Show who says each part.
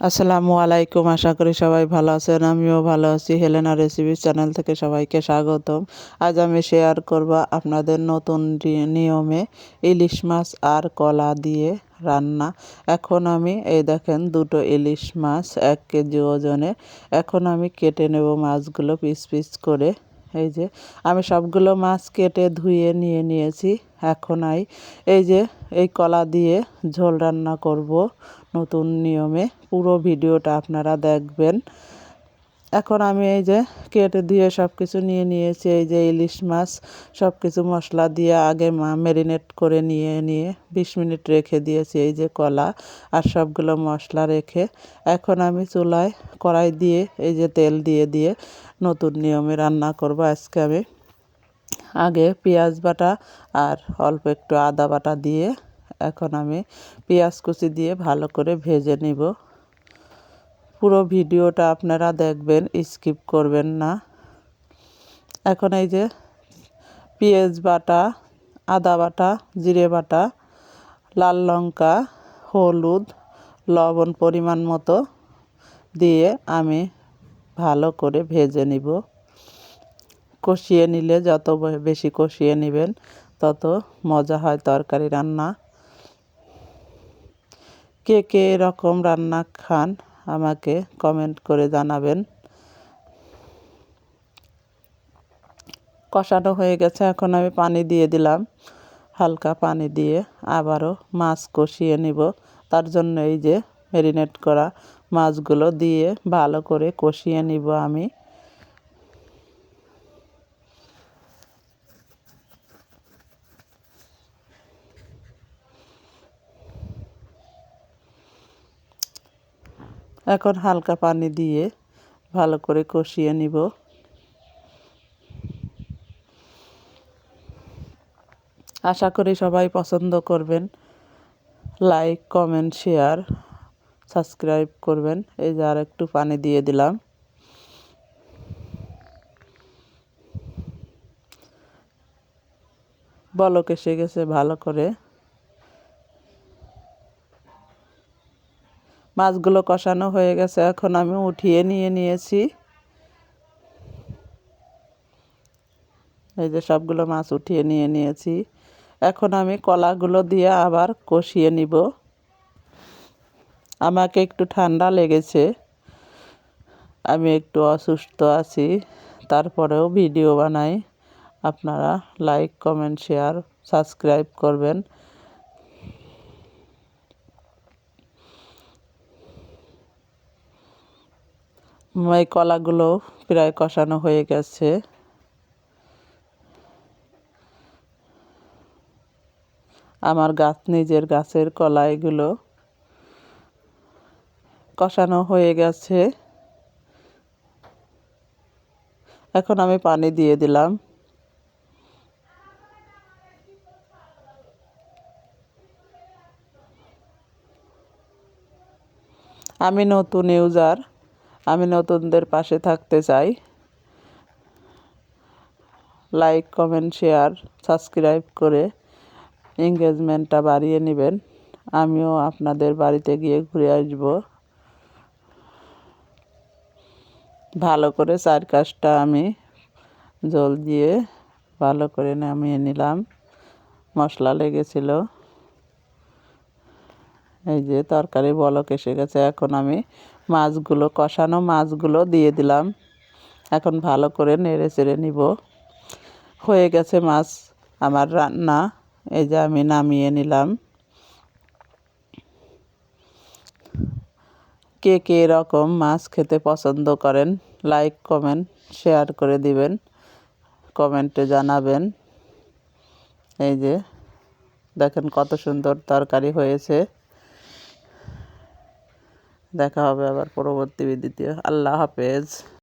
Speaker 1: আসসালামু আলাইকুম, আশা করি সবাই ভালো আছেন। আমিও ভালো আছি। হেলেনা রেসিপি চ্যানেল থেকে সবাইকে স্বাগতম। আজ আমি শেয়ার করব আপনাদের নতুন নিয়মে ইলিশ মাছ আর কলা দিয়ে রান্না। এখন আমি, এই দেখেন, দুটো ইলিশ মাছ এক কেজি ওজনে। এখন আমি কেটে নেব মাছগুলো পিস পিস করে। এই যে, আমি সবগুলো মাছ কেটে ধুয়ে নিয়ে নিয়েছি, এখন আই, এই যে, এই কলা দিয়ে ঝোল রান্না করব নতুন নিয়মে। পুরো ভিডিওটা আপনারা দেখবেন। এখন আমি এই যে কেটে দিয়ে সব কিছু নিয়ে নিয়েছি, এই যে ইলিশ মাছ সব কিছু মশলা দিয়ে আগে মা ম্যারিনেট করে নিয়ে নিয়ে বিশ মিনিট রেখে দিয়েছি এই যে কলা আর সবগুলো মশলা রেখে। এখন আমি চুলায় কড়াই দিয়ে এই যে তেল দিয়ে দিয়ে নতুন নিয়মে রান্না করব। আজকে আমি আগে পেঁয়াজ বাটা আর অল্প একটু আদা বাটা দিয়ে এখন আমি পেঁয়াজ কুচি দিয়ে ভালো করে ভেজে নিব। পুরো ভিডিওটা আপনারা দেখবেন, স্কিপ করবেন না। এখন এই যে পেঁয়াজ বাটা, আদা বাটা, জিরে বাটা, লাল লঙ্কা, হলুদ, লবণ পরিমাণ মতো দিয়ে আমি ভালো করে ভেজে নিব। কষিয়ে নিলে যত বেশি কষিয়ে নেবেন, তত মজা হয় তরকারি রান্না। কে কে এরকম রান্না খান আমাকে কমেন্ট করে জানাবেন। কষানো হয়ে গেছে, এখন আমি পানি দিয়ে দিলাম। হালকা পানি দিয়ে আবারও মাছ কষিয়ে নিব। তার জন্য এই যে ম্যারিনেট করা মাছগুলো দিয়ে ভালো করে কষিয়ে নিব আমি। এখন হালকা পানি দিয়ে ভালো করে কষিয়ে নিব। আশা করি সবাই পছন্দ করবেন। লাইক, কমেন্ট, শেয়ার, সাবস্ক্রাইব করবেন। এই যে আর একটু পানি দিয়ে দিলাম। বলক এসে গেছে ভালো করে। মাছগুলো কষানো হয়ে গেছে, এখন আমি উঠিয়ে নিয়ে নিয়েছি। এই যে সবগুলো মাছ উঠিয়ে নিয়ে নিয়েছি। এখন আমি কলাগুলো দিয়ে আবার কষিয়ে নিব। আমাকে একটু ঠান্ডা লেগেছে। আমি একটু অসুস্থ আছি, তারপরেও ভিডিও বানাই। আপনারা লাইক, কমেন্ট, শেয়ার, সাবস্ক্রাইব করবেন। এই কলাগুলো প্রায় কষানো হয়ে গেছে। আমার গাছ, নিজের গাছের কলা এগুলো কষানো হয়ে গেছে। এখন আমি পানি দিয়ে দিলাম। আমি নতুন ইউজার। আমি নতুনদের পাশে থাকতে চাই। লাইক কমেন্ট শেয়ার সাবস্ক্রাইব করে এঙ্গেজমেন্টটা বাড়িয়ে নেবেন। আমিও আপনাদের বাড়িতে গিয়ে ঘুরে আসব। ভালো করে চার কাজটা আমি জল দিয়ে ভালো করে নামিয়ে নিলাম। মশলা লেগেছিল। এই যে তরকারি বলক এসে গেছে। এখন আমি মাছগুলো, কষানো মাছগুলো দিয়ে দিলাম। এখন ভালো করে নেড়ে চেড়ে নিব। হয়ে গেছে মাছ আমার রান্না। এই যে আমি নামিয়ে নিলাম। কে কে এরকম মাছ খেতে পছন্দ করেন লাইক কমেন্ট শেয়ার করে দিবেন। কমেন্টে জানাবেন। এই যে দেখেন কত সুন্দর তরকারি হয়েছে। দেখা হবে আবার পরবর্তী ভিডিওতে আল্লাহ হাফেজ।